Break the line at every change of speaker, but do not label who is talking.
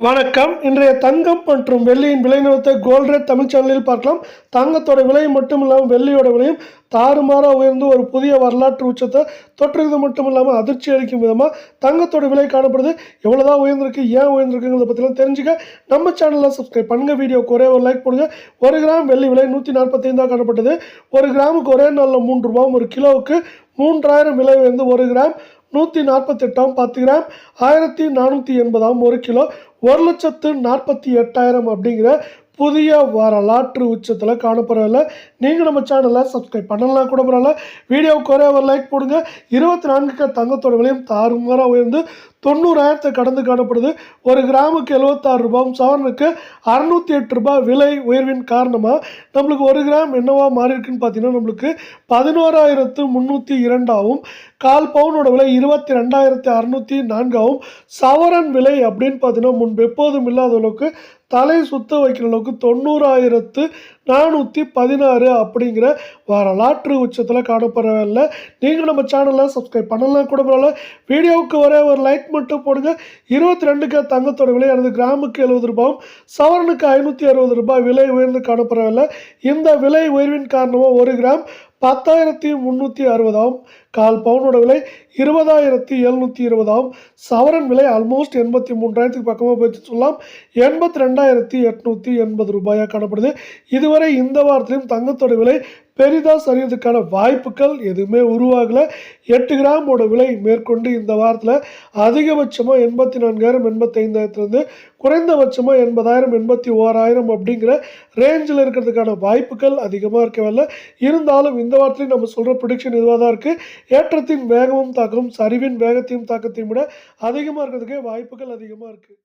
வணக்கம். இன்றைய தங்கம் மற்றும் வெள்ளியின் விலை நிறுவனத்தை கோல்ட் ரேட் தமிழ் சேனலில் பார்க்கலாம். தங்கத்தோட விலை மட்டும் இல்லாமல் வெள்ளியோட விலையும் தாறுமாறாக உயர்ந்து ஒரு புதிய வரலாற்று உச்சத்தை தொற்றுறது மட்டும் இல்லாமல் அதிர்ச்சி அளிக்கும் விதமாக தங்கத்தோட விலை காணப்படுது. எவ்வளோதான் உயர்ந்திருக்கு ஏன் உயர்ந்திருக்குங்கிறத பற்றிலாம் தெரிஞ்சுக்க நம்ம சேனலில் சப்ஸ்கிரைப் பண்ணுங்க. வீடியோ ஒரே ஒரு லைக் போடுங்க. ஒரு கிராம் வெள்ளி விலை நூற்றி நாற்பத்தைந்தாக காணப்பட்டது. ஒரு கிராமுக்கு ஒரே நாளில் மூன்று ரூபாவும் ஒரு கிலோவுக்கு மூன்றாயிரம் விலை உயர்ந்து ஒரு கிராம் நூற்றி நாற்பத்தெட்டாம் பத்து கிராம் ஆயிரத்தி நானூற்றி எண்பதாம் ஒரு கிலோ ஒரு லட்சத்து நாற்பத்தி எட்டாயிரம் அப்படிங்கிற புதிய வரலாற்று உச்சத்தில் காணப்படவில்லை நீங்கள் நம்ம சேனலை சப்ஸ்கிரைப் பண்ணலாம் கூட பரவாயில்ல. வீடியோவுக்கு ஒரே ஒரு லைக் போடுங்க. இருபத்தி நான்குக்கு தங்கத்தோட விலையும் தாறுமாறாக உயர்ந்து தொண்ணூறாயிரத்தை கடந்து காணப்படுது. ஒரு கிராமுக்கு எழுபத்தாறு ரூபாயும் சவரனுக்கு அறநூற்றி எட்டு ரூபாய் விலை உயர்வின் காரணமாக நம்மளுக்கு ஒரு கிராம் என்னவா மாறி இருக்குன்னு பார்த்தீங்கன்னா நம்மளுக்கு பதினோராயிரத்து முந்நூற்றி இரண்டாகவும் கால் பவுனோட விலை இருபத்தி ரெண்டாயிரத்தி அறநூற்றி நான்காகவும் சவரன் விலை அப்படின்னு பார்த்தீங்கன்னா முன்பு எப்போதும் இல்லாத அளவுக்கு தலை சுத்த வைக்கிற அளவுக்கு தொண்ணூறாயிரத்து நானூற்றி பதினாறு அப்படிங்கிற வரலாற்று உச்சத்தில் காணப்படவில்லை நீங்கள் நம்ம சேனலை சப்ஸ்கிரைப் பண்ணலாம் கூட பரவாயில்ல. வீடியோவுக்கு ஒரே ஒரு லைக் மட்டும் போடுங்க. இருபத்தி ரெண்டுக்கு தங்கத்தோட விலை எனது கிராமுக்கு எழுபது ரூபாயும் சவரனுக்கு ஐநூற்றி அறுபது ரூபாய் விலை உயர்ந்து காணப்படவில்லை இந்த விலை உயர்வின் காரணமாக ஒரு கிராம் பத்தாயிரத்தி முந்நூற்றி அறுபதாகும் கால் பவுனோட விலை இருபதாயிரத்தி எழுநூற்றி இருபதாகும் சவரன் விலை ஆல்மோஸ்ட் எண்பத்தி மூன்றாயிரத்துக்கு பக்கமாக போயிடுச்சு சொல்லலாம். எண்பத்தி ரெண்டாயிரத்தி எட்நூற்றி எண்பது ரூபாயாக காணப்படுது. இதுவரை இதுவரை இந்த வாரத்திலையும் தங்கத்தோட விலை பெரிதாக சரியறதுக்கான வாய்ப்புகள் எதுவுமே உருவாகலை. எட்டு கிராமோட விலை மேற்கொண்டு இந்த வாரத்தில் அதிகபட்சமாக எண்பத்தி நான்காயிரம் எண்பத்தைந்தாயிரத்துலேருந்து குறைந்தபட்சமாக எண்பதாயிரம் எண்பத்தி ஓராயிரம் அப்படிங்கிற ரேஞ்சில் இருக்கிறதுக்கான வாய்ப்புகள் அதிகமாக இருக்கவில்லை இருந்தாலும் இந்த வாரத்துலையும் நம்ம சொல்கிற ப்ரொடிக்ஷன் இதுவாக தான் இருக்குது ஏற்றத்தின் வேகமும் தாக்கமும் சரிவின் வேகத்தையும் தாக்கத்தையும் விட அதிகமாக இருக்கிறதுக்கே வாய்ப்புகள் அதிகமாக இருக்குது